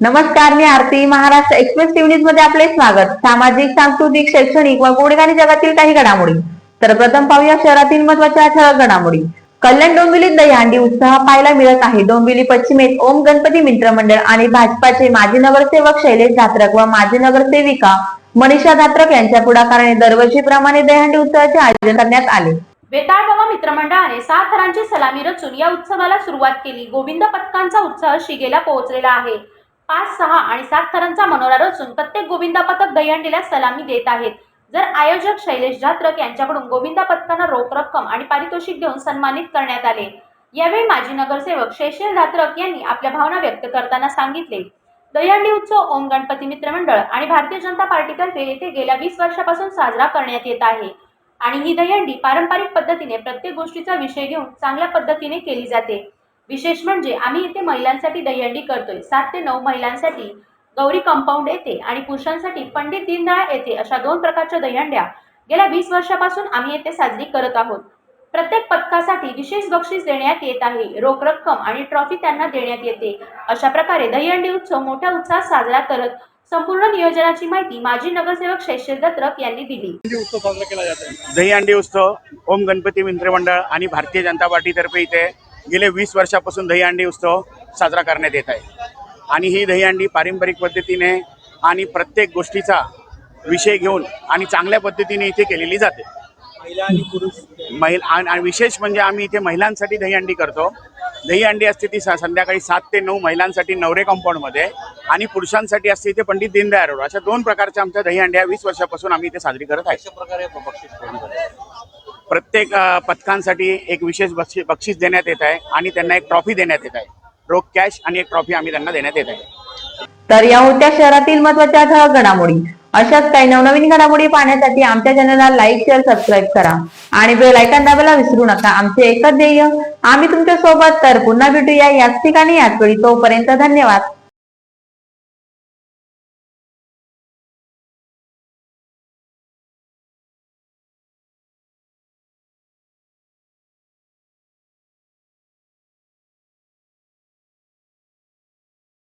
नमस्कार मी Aarti. Maharashtra express TV न्यूजमध्ये आपले स्वागत. सामाजिक सांस्कृतिक शैक्षणिक व गोडगाणी जगातील काही घडामोडी. तर प्रथम पाहूया शहरातील महत्त्वाच्या ठळक घडामोडी. कल्याण डोंबिवलीत दहीहंडी उत्साह पाहायला मिळत आहे. डोंबिवली पश्चिमेत ओम गणपती मित्र मंडळ आणि भाजपाचे माजी नगरसेवक शैलेश धात्रक व माजी नगरसेविका मनीषा धात्रक यांच्या पुढाकाराने दरवर्षीप्रमाणे दहीहंडी उत्सवाचे आयोजन करण्यात आले. बेताळ बाबा मित्रमंडळाने सात थरांची सलामी रचून या उत्सवाला सुरुवात केली. गोविंद पथकांचा उत्साह शिगेला पोहोचलेला आहे. पाच सहा आणि सात थरांचा मनोरा रचून प्रत्येक गोविंदा पथक दहीहंडीला सलामी देत आहेत. जर आयोजक शैलेश जात्रक यांच्याकडून गोविंदा पथकांना रोख रक्कम आणि पारितोषिक देऊन सन्मानित करण्यात आले. यावेळी माजी नगरसेवक शैशेल धात्रक यांनी आपल्या भावना व्यक्त करताना सांगितले. दहीहंडी उत्सव ओम गणपती मित्र मंडळ आणि भारतीय जनता पार्टीतर्फे येथे गेल्या वीस वर्षापासून साजरा करण्यात येत आहे. आणि ही दहीहंडी पारंपरिक पद्धतीने प्रत्येक गोष्टीचा विषय घेऊन चांगल्या पद्धतीने केली जाते. विशेष म्हणजे आम्ही इथे महिलांसाठी दहीहंडी करतोय. सात ते नऊ महिलांसाठी गौरी कंपाऊंड येथे आणि पुरुषांसाठी पंडित दीनदयाळ येथे अशा दोन प्रकारच्या दहीहंड्या गेल्या वीस वर्षापासून आम्ही येथे साजरी करत आहोत. प्रत्येक पथकासाठी विशेष बक्षीस देण्यात येत आहे. रोख रक्कम आणि ट्रॉफी त्यांना देण्यात येते. अशा प्रकारे दहीहंडी उत्सव मोठ्या उत्साहात साजरा करत संपूर्ण नियोजनाची माहिती माजी नगरसेवक शैशव दत्रक यांनी दिली. दहीहंडी उत्सव साजरा केला जात आहे दहीहंडी उत्सव ओम गणपती मित्रमंडळ आणि भारतीय जनता पार्टीतर्फे इथे गेले वीस वर्षापासून दहीहंडी उत्सव साजरा करण्यात येत आहे. आणि ही दहीहंडी पारंपरिक पद्धतीने आणि प्रत्येक गोष्टीचा विषय घेऊन आणि चांगल्या पद्धतीने इथे केलेली जाते. महिला आणि पुरुष. महिला आणि विशेष म्हणजे आम्ही इथे महिलांसाठी दहीहंडी करतो. दहीहंडी असते ती संध्याकाळी सात ते नऊ महिलांसाठी नवरे कंपाऊंडमध्ये आणि पुरुषांसाठी असते इथे पंडित दीनदयाळ रोड अशा दोन प्रकारच्या आमच्या दहीहंड्या वीस वर्षापासून आम्ही इथे साजरी करत आहे. प्रत्येक पथकांसाठी एक विशेष बक्षी बक्षीस देण्यात येत आहे आणि त्यांना एक ट्रॉफी देण्यात येत आहे. रोख कॅश आणि एक ट्रॉफी आम्ही त्यांना देण्यात येत आहे. तर या होत्या शहरातील महत्त्वाच्या ठळक घडामोडी. अशाच काही नवनवीन घडामोडी पाहण्यासाठी आमच्या चॅनलला लाईक शेअर सबस्क्राईब करा. आणि बेल आयकॉन दाबायला विसरू नका. आमचे एकच ध्येय आम्ही तुमच्यासोबत तर पुन्हा भेटूया याच ठिकाणी याच वेळी. तोपर्यंत धन्यवाद.